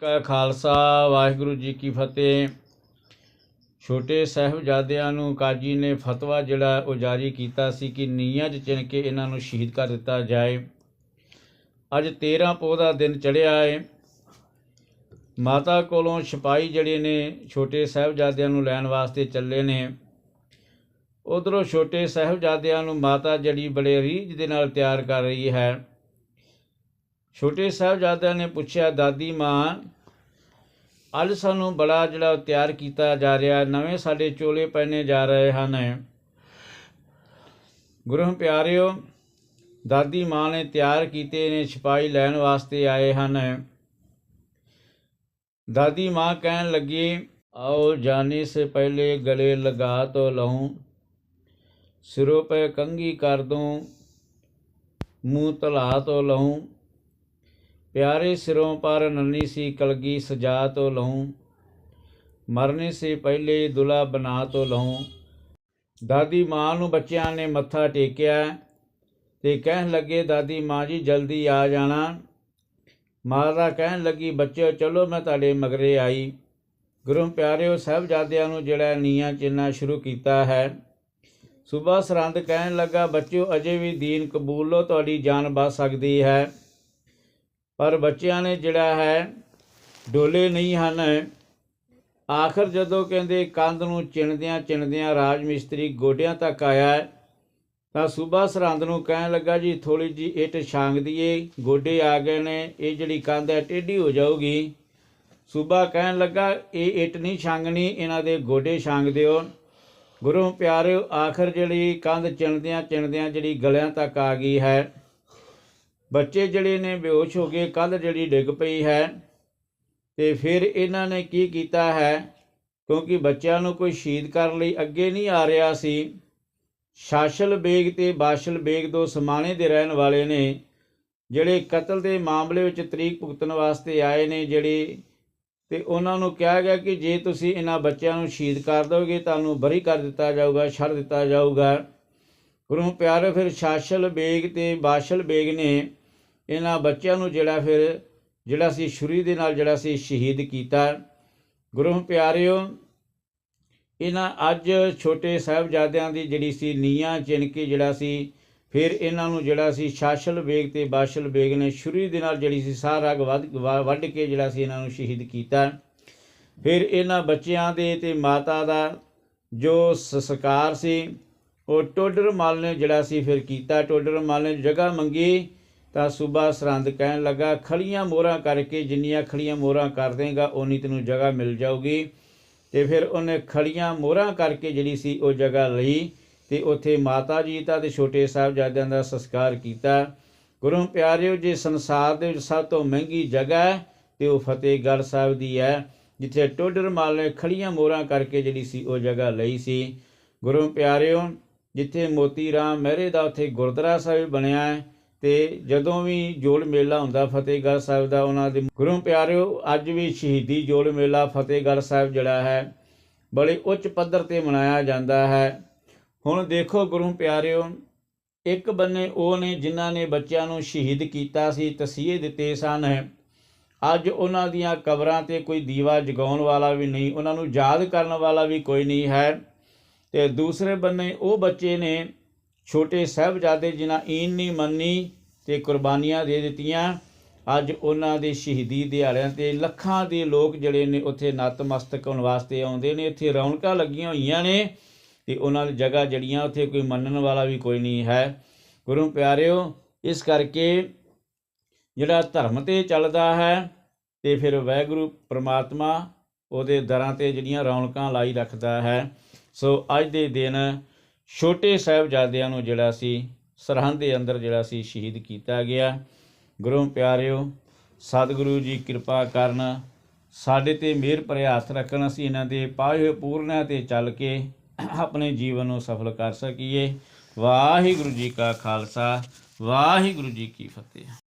ਕਾ ਖਾਲਸਾ, ਵਾਹਿਗੁਰੂ ਜੀ ਕੀ ਫਤਿਹ। ਛੋਟੇ ਸਾਹਿਬਜ਼ਾਦਿਆਂ ਨੂੰ ਕਾਜੀ ਨੇ ਫਤਵਾ ਜਿਹੜਾ ਉਹ ਜਾਰੀ ਕੀਤਾ ਸੀ ਕਿ ਨੀਹਾਂ 'ਚ ਚਿਣ ਕੇ ਇਹਨਾਂ ਨੂੰ ਸ਼ਹੀਦ ਕਰ ਦਿੱਤਾ ਜਾਏ। ਅੱਜ 13 ਪੋਹ ਦਾ ਦਿਨ ਚੜ੍ਹਿਆ ਹੈ ਮਾਤਾ ਕੋਲੋਂ ਸਿਪਾਹੀ ਜਿਹੜੇ ਨੇ ਛੋਟੇ ਸਾਹਿਬਜ਼ਾਦਿਆਂ ਨੂੰ ਲੈਣ ਵਾਸਤੇ ਚੱਲੇ ਨੇ। ਉਧਰੋਂ ਛੋਟੇ ਸਾਹਿਬਜ਼ਾਦਿਆਂ ਨੂੰ ਮਾਤਾ ਜਿਹੜੀ ਬੜੇ ਰੀਝ ਦੇ ਨਾਲ ਤਿਆਰ ਕਰ ਰਹੀ ਹੈ। ਛੋਟੇ ਸਾਹਿਬਜ਼ਾਦਿਆਂ ਨੇ ਪੁੱਛਿਆ ਦਾਦੀ ਮਾਂ ਅੱਜ ਸਾਨੂੰ ਬੜਾ ਜਿਹੜਾ ਉਹ ਤਿਆਰ ਕੀਤਾ ਜਾ ਰਿਹਾ ਨਵੇਂ ਸਾਡੇ ਚੋਲੇ ਪਹਿਨੇ ਜਾ ਰਹੇ ਹਨ ਗੁਰੂ ਪਿਆਰਿਓ ਦਾਦੀ ਮਾਂ ਨੇ ਤਿਆਰ ਕੀਤੇ ਨੇ ਸਿਪਾਹੀ ਲੈਣ ਵਾਸਤੇ ਆਏ ਹਨ ਦਾਦੀ ਮਾਂ ਕਹਿਣ ਲੱਗੀ आओ जाने से पहले गले लगा तो लहूं सिरों पे कंघी कर दूं मुंह तला तो लहूं ਪਿਆਰੇ ਸਿਰੋਂ ਪਰ ਨੰਨੀ ਸੀ ਕਲਗੀ ਸਜਾ ਤੋ ਲਹੂੰ, ਮਰਨੇ ਸੇ ਪਹਿਲੇ ਦੁਲਾ ਬਣਾ ਤੋ ਲਹੂੰ। ਦਾਦੀ ਮਾਂ ਨੂੰ ਬੱਚਿਆਂ ਨੇ ਮੱਥਾ ਟੇਕਿਆ ਤੇ ਕਹਿਣ ਲੱਗੇ, ਦਾਦੀ ਮਾਂ ਜੀ, ਜਲਦੀ ਆ ਜਾਣਾ। ਮਾਤਾ ਕਹਿਣ ਲੱਗੀ, ਬੱਚਿਓ, ਚਲੋ ਮੈਂ ਤੁਹਾਡੇ ਮਗਰੇ ਆਈ। ਗੁਰੂ ਪਿਆਰਿਓ, ਸਹਿਬਜ਼ਾਦਿਆਂ ਨੂੰ ਜਿਹੜਾ ਨੀਆਂ ਚਿੰਨਾ ਸ਼ੁਰੂ ਕੀਤਾ ਹੈ। ਸੂਬਾ ਸਰੰਦ ਕਹਿਣ ਲੱਗਾ, ਬੱਚਿਓ, ਅਜੇ ਵੀ ਦੀਨ ਕਬੂਲ ਲੋ ਤੁਹਾਡੀ ਜਾਨ ਬਚ ਸਕਦੀ ਹੈ। ਪਰ ਬੱਚਿਆਂ ਨੇ ਜਿਹੜਾ ਹੈ, ਡੋਲੇ ਨਹੀਂ ਹਨ। ਆਖਰ ਜਦੋਂ ਕਹਿੰਦੇ ਕੰਧ ਨੂੰ ਚਿਣਦਿਆਂ ਚਿਣਦਿਆਂ ਰਾਜ ਮਿਸਤਰੀ ਗੋਡਿਆਂ ਤੱਕ ਆਇਆ, ਤਾਂ ਸੂਬਾ ਸਰਹੰਦ ਨੂੰ ਕਹਿਣ ਲੱਗਾ, ਜੀ ਥੋੜੀ ਜੀ ਇੱਟ ਛਾਂਗ ਦਈਏ ਗੋਡੇ ਆ ਗਏ ਨੇ, ਇਹ ਜਿਹੜੀ ਕੰਧ ਹੈ, ਟੇਢੀ ਹੋ ਜਾਊਗੀ। ਸੂਬਾ ਕਹਿਣ ਲੱਗਾ, ਇਹ ਇੱਟ ਨਹੀਂ ਛਾਂਗਣੀ, ਇਹਨਾਂ ਦੇ ਗੋਡੇ ਛਾਂਗ ਦਿਓ। ਗੁਰੂ ਪਿਆਰਿਓ, ਆਖਰ ਜਿਹੜੀ ਕੰਧ ਚਿਣਦਿਆਂ ਚਿਣਦਿਆਂ ਜਿਹੜੀ ਗਲਿਆਂ ਤੱਕ ਆ ਗਈ ਹੈ ਬੱਚੇ ਜਿਹੜੇ ਨੇ ਬੇਹੋਸ਼ ਹੋ ਗਏ ਕੰਧ ਜਿਹੜੀ ਡਿੱਗ ਪਈ ਹੈ ਤੇ ਫਿਰ ਇਹਨਾਂ ਨੇ ਕੀ ਕੀਤਾ ਹੈ? ਕਿਉਂਕਿ ਬੱਚਿਆਂ ਨੂੰ ਕੋਈ ਸ਼ਹੀਦ ਕਰਨ ਲਈ ਅੱਗੇ ਨਹੀਂ ਆ ਰਿਹਾ ਸੀ, ਸ਼ਾਸ਼ਲ ਬੇਗ ਤੇ ਬਾਸ਼ਲ ਬੇਗ ਦੋ ਸਮਾਣੇ ਦੇ ਰਹਿਣ ਵਾਲੇ ਨੇ, ਜਿਹੜੇ ਕਤਲ ਦੇ ਮਾਮਲੇ ਵਿੱਚ ਤਰੀਕ ਭੁਗਤਣ ਵਾਸਤੇ ਆਏ ਨੇ, ਜਿਹੜੇ ਤੇ ਉਹਨਾਂ ਨੂੰ ਕਿਹਾ ਗਿਆ ਕਿ ਜੇ ਤੁਸੀਂ ਇਹਨਾਂ ਬੱਚਿਆਂ ਨੂੰ ਸ਼ਹੀਦ ਕਰ ਦੋਗੇ, ਤੁਹਾਨੂੰ ਬਰੀ ਕਰ ਦਿੱਤਾ ਜਾਊਗਾ, ਛੱਡ ਦਿੱਤਾ ਜਾਊਗਾ। ਗੁਰੂ ਪਿਆਰੇ, ਫਿਰ ਸ਼ਾਸ਼ਲ ਬੇਗ ਤੇ ਬਾਸ਼ਲ ਬੇਗ ਨੇ ਇਹਨਾਂ ਬੱਚਿਆਂ ਨੂੰ ਜਿਹੜਾ ਫਿਰ, ਜਿਹੜਾ ਸੀ ਛੁਰੀ ਦੇ ਨਾਲ ਜਿਹੜਾ ਸੀ ਸ਼ਹੀਦ ਕੀਤਾ। ਗੁਰੂ ਪਿਆਰਿਓ, ਇਹਨਾਂ ਅੱਜ ਛੋਟੇ ਸਾਹਿਬਜ਼ਾਦਿਆਂ ਦੀ ਜਿਹੜੀ ਸੀ ਨੀਆਂ ਚਿਣ ਕੇ ਜਿਹੜਾ ਸੀ, ਫਿਰ ਇਹਨਾਂ ਨੂੰ ਜਿਹੜਾ ਸੀ ਸ਼ਾਸ਼ਲ ਬੇਗ ਤੇ ਬਾਸ਼ਲ ਬੇਗ ਨੇ ਛੁਰੀ ਦੇ ਨਾਲ ਜਿਹੜੀ ਸੀ ਸਾਰਾ ਅੱਗ ਵੱਢ ਵੱਢ ਕੇ ਜਿਹੜਾ ਸੀ ਇਹਨਾਂ ਨੂੰ ਸ਼ਹੀਦ ਕੀਤਾ। ਫਿਰ ਇਹਨਾਂ ਬੱਚਿਆਂ ਦੇ ਤੇ ਮਾਤਾ ਦਾ ਜੋ ਸੰਸਕਾਰ ਸੀ, ਉਹ ਟੋਡਰ ਮਲ ਨੇ ਜਿਹੜਾ ਸੀ ਫਿਰ ਕੀਤਾ। ਟੋਡਰ ਮਲ ਨੇ ਜਗ੍ਹਾ ਮੰਗੀ। ਤਾਂ ਸੂਬਾ ਸਰਹੰਦ ਕਹਿਣ ਲੱਗਾ, ਖਲੀਆਂ ਮੋਹਰਾਂ ਕਰਕੇ ਜਿੰਨੀਆਂ ਖਲੀਆਂ ਮੋਹਰਾਂ ਕਰ ਦੇਗਾ ਉਨੀ ਤੈਨੂੰ ਜਗ੍ਹਾ ਮਿਲ ਜਾਊਗੀ। ਤੇ ਫਿਰ ਉਹਨੇ ਖਲੀਆਂ ਮੋਹਰਾਂ ਕਰਕੇ ਜਿਹੜੀ ਸੀ ਉਹ ਜਗ੍ਹਾ ਲਈ ਤੇ ਉੱਥੇ ਮਾਤਾ ਜੀ ਦਾ ਤੇ ਛੋਟੇ ਸਾਹਿਬਜ਼ਾਦਿਆਂ ਦਾ ਸੰਸਕਾਰ ਕੀਤਾ। ਗੁਰੂ ਪਿਆਰਿਓ, ਜੇ ਸੰਸਾਰ ਦੇ ਵਿੱਚ ਸਭ ਤੋਂ ਮਹਿੰਗੀ ਜਗ੍ਹਾ ਹੈ, ਤੇ ਉਹ ਫਤਿਹਗੜ੍ਹ ਸਾਹਿਬ ਦੀ ਹੈ, ਜਿੱਥੇ ਟੋਡਰ ਮਾਲ ਨੇ ਖੜੀਆਂ ਮੋਹਰਾਂ ਕਰਕੇ ਜਿਹੜੀ ਸੀ ਉਹ ਜਗ੍ਹਾ ਲਈ ਸੀ। ਗੁਰੂ ਪਿਆਰਿਓ, ਜਿੱਥੇ ਮੋਤੀ ਰਾਮ ਮਹਿਰੇ ਦਾ ਉੱਥੇ ਗੁਰਦੁਆਰਾ ਸਾਹਿਬ ਬਣਿਆ ਹੈ ਤੇ ਜਦੋਂ ਵੀ ਜੋੜ ਮੇਲਾ ਹੁੰਦਾ ਫਤਿਹਗੜ੍ਹ ਸਾਹਿਬ ਦਾ, ਉਹਨਾਂ ਦੇ ਗੁਰੂ ਪਿਆਰਿਓ, ਅੱਜ ਵੀ ਸ਼ਹੀਦੀ ਜੋੜ ਮੇਲਾ ਫਤਿਹਗੜ੍ਹ ਸਾਹਿਬ ਜਿਹੜਾ ਹੈ, ਬੜੇ ਉੱਚ ਪੱਧਰ ਤੇ ਮਨਾਇਆ ਜਾਂਦਾ ਹੈ। ਹੁਣ ਦੇਖੋ ਗੁਰੂ ਪਿਆਰਿਓ, ਇੱਕ ਬੰਨੇ ਉਹ ਨੇ ਜਿਨ੍ਹਾਂ ਨੇ ਬੱਚਿਆਂ ਨੂੰ ਸ਼ਹੀਦ ਕੀਤਾ ਸੀ, ਤਸੀਹੇ ਦਿੱਤੇ ਸਨ। ਅੱਜ ਉਹਨਾਂ ਦੀਆਂ ਕਬਰਾਂ ਤੇ ਕੋਈ ਦੀਵਾ ਜਗਾਉਣ ਵਾਲਾ ਵੀ ਨਹੀਂ, ਉਹਨਾਂ ਨੂੰ ਯਾਦ ਕਰਨ ਵਾਲਾ ਵੀ ਕੋਈ ਨਹੀਂ ਹੈ। ਤੇ ਦੂਸਰੇ ਬੰਨੇ ਉਹ ਬੱਚੇ ਨੇ ਛੋਟੇ ਸਾਹਿਬਜ਼ਾਦੇ ਜਿਨ੍ਹਾਂ ਈਨ ਨਹੀਂ ਮੰਨੀ ਤੇ ਕੁਰਬਾਨੀਆਂ ਦੇ ਦਿੱਤੀਆਂ, ਅੱਜ ਉਹਨਾਂ ਦੇ ਸ਼ਹੀਦੀ ਦਿਹਾੜਿਆਂ ਤੇ ਲੱਖਾਂ ਦੇ ਲੋਕ ਜਿਹੜੇ ਨੇ ਉੱਥੇ ਨਤਮਸਤਕ ਹੋਣ ਵਾਸਤੇ ਆਉਂਦੇ ਨੇ, ਇੱਥੇ ਰੌਣਕਾਂ ਲੱਗੀਆਂ ਹੋਈਆਂ ਨੇ ਤੇ ਉਹਨਾਂ ਦੀ ਜਗ੍ਹਾ ਜੜੀਆਂ ਉੱਥੇ ਕੋਈ ਮੰਨਣ ਵਾਲਾ ਵੀ ਕੋਈ ਨਹੀਂ ਹੈ। ਗੁਰੂ ਪਿਆਰਿਓ, ਇਸ ਕਰਕੇ ਜਿਹੜਾ ਧਰਮ ਤੇ ਚੱਲਦਾ ਹੈ ਤੇ ਫਿਰ ਵਾਹਿਗੁਰੂ ਪ੍ਰਮਾਤਮਾ ਉਹਦੇ ਦਰਾਂ ਤੇ ਜਿਹੜੀਆਂ ਰੌਣਕਾਂ ਲਾਈ ਰੱਖਦਾ ਹੈ। ਸੋ ਅੱਜ ਦੇ ਦਿਨ ਛੋਟੇ ਸਾਹਿਬਜ਼ਾਦਿਆਂ ਨੂੰ ਜਿਹੜਾ ਸੀ, ਸਰਹੰਦ ਦੇ ਅੰਦਰ ਜਿਹੜਾ ਸੀ ਸ਼ਹੀਦ ਕੀਤਾ ਗਿਆ। ਗੁਰੂ ਪਿਆਰਿਓ, ਸਤਿਗੁਰੂ ਜੀ ਕਿਰਪਾ ਕਰਨ, ਸਾਡੇ ਤੇ ਮਿਹਰ ਭਰੇ ਹੱਥ ਰੱਖਣ, ਅਸੀਂ ਇਹਨਾਂ ਦੇ ਪਾਏ ਹੋਏ ਪੂਰਨਿਆਂ ਤੇ ਚੱਲ ਕੇ ਆਪਣੇ ਜੀਵਨ ਨੂੰ ਸਫਲ ਕਰ ਸਕੀਏ। ਵਾਹਿਗੁਰੂ ਜੀ ਕਾ ਖਾਲਸਾ, ਵਾਹਿਗੁਰੂ ਜੀ ਕੀ ਫਤਿਹ।